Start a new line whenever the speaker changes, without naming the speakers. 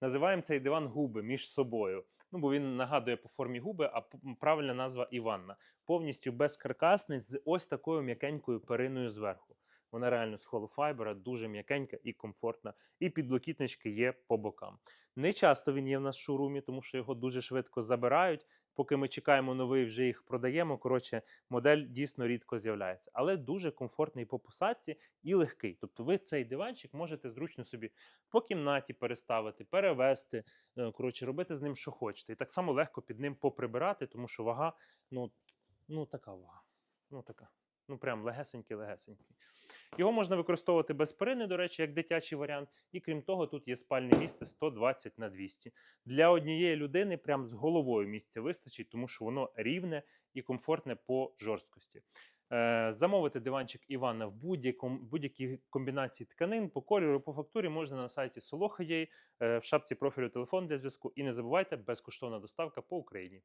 Називаємо цей диван губи між собою. Ну, бо він нагадує по формі губи, а правильна назва Іванна. Повністю безкаркасний з ось такою м'якенькою периною зверху. Вона реально з холофайбера, дуже м'якенька і комфортна. І підлокітнички є по бокам. Не часто він є в нас в шоурумі, тому що його дуже швидко забирають. Поки ми чекаємо новий, вже їх продаємо. Коротше, модель дійсно рідко з'являється, але дуже комфортний по посадці і легкий. Тобто ви цей диванчик можете зручно собі по кімнаті переставити, перевести, е, коротше, робити з ним, що хочете. І так само легко під ним поприбирати, тому що вага, ну, ну така вага. Ну така. Ну, прям легесенький-легесенький. Його можна використовувати без перини, до речі, як дитячий варіант. І крім того, тут є спальне місце 120 на 200. Для однієї людини прям з головою місця вистачить, тому що воно рівне і комфортне по жорсткості. Е, замовити диванчик Івана в будь-якій комбінації тканин по кольору, по фактурі можна на сайті Soloha.ua, е, в шапці профілю телефон для зв'язку. І не забувайте, безкоштовна доставка по Україні.